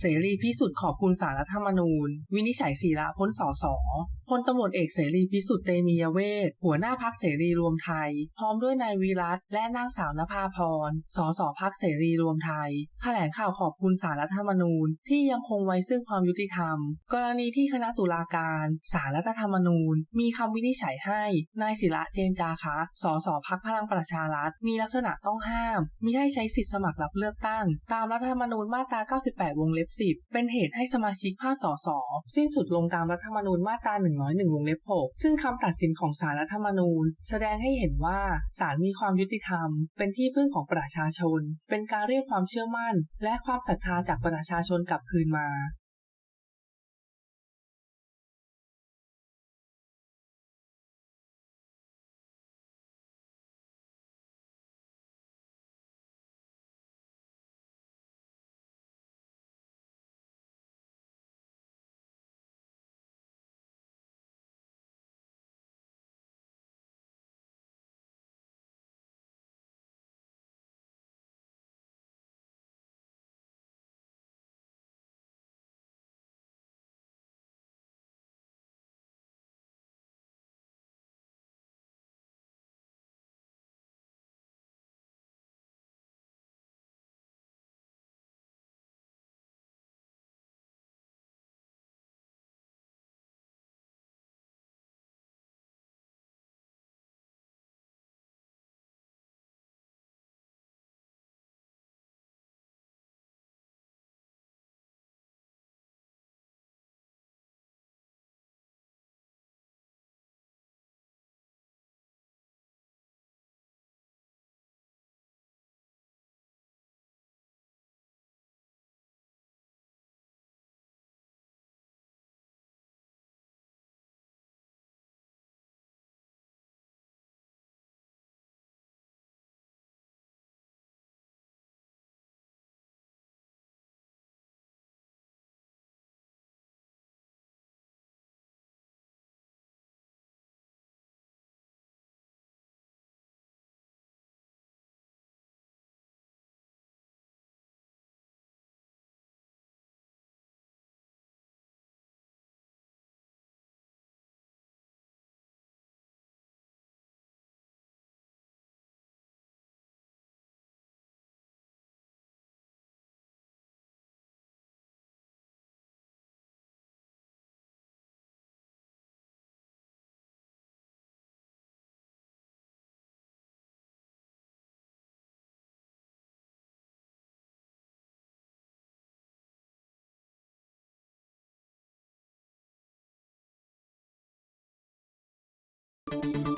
เสรีพิสุทธิ์ขอบคุณสารรัฐธรรมนูญ วินิจฉัยศีละพ้นสอสอ พลตำรวจเอกเสรีพิสุทธิ์เตมียเวทหัวหน้าพักเสรีรวมไทย พร้อมด้วยนายวีรัตและนางสาวนภาพร สสพักเสรีรวมไทย แถลงข่าวขอบคุณสารรัฐธรรมนูญ ที่ยังคงไว้ซึ่งความยุติธรรม กรณีที่คณะตุลาการสารรัฐธรรมนูญ มีคำวินิจฉัยให้ นายศิระเจนจาคะ สสพักพลังประชารัฐ มีลักษณะต้องห้ามมิให้ใช้สิทธิสมัครรับเลือกตั้ง ตามรัฐธรรมนูญมาตรา 98 วงเล็บ 10 เป็นเหตุให้สมาชิกภาคสสสิ้นสุดลงตามรัฐธรรมนูญมาตรา1 101 วงเล็บ 6 ซึ่งคำตัดสินของศาลรัฐธรรมนูญ แสดงให้เห็นว่าศาลมีความยุติธรรม เป็นที่พึ่งของประชาชน เป็นการเรียกความเชื่อมั่น และความศรัทธาจากประชาชนกลับคืนมา Thank you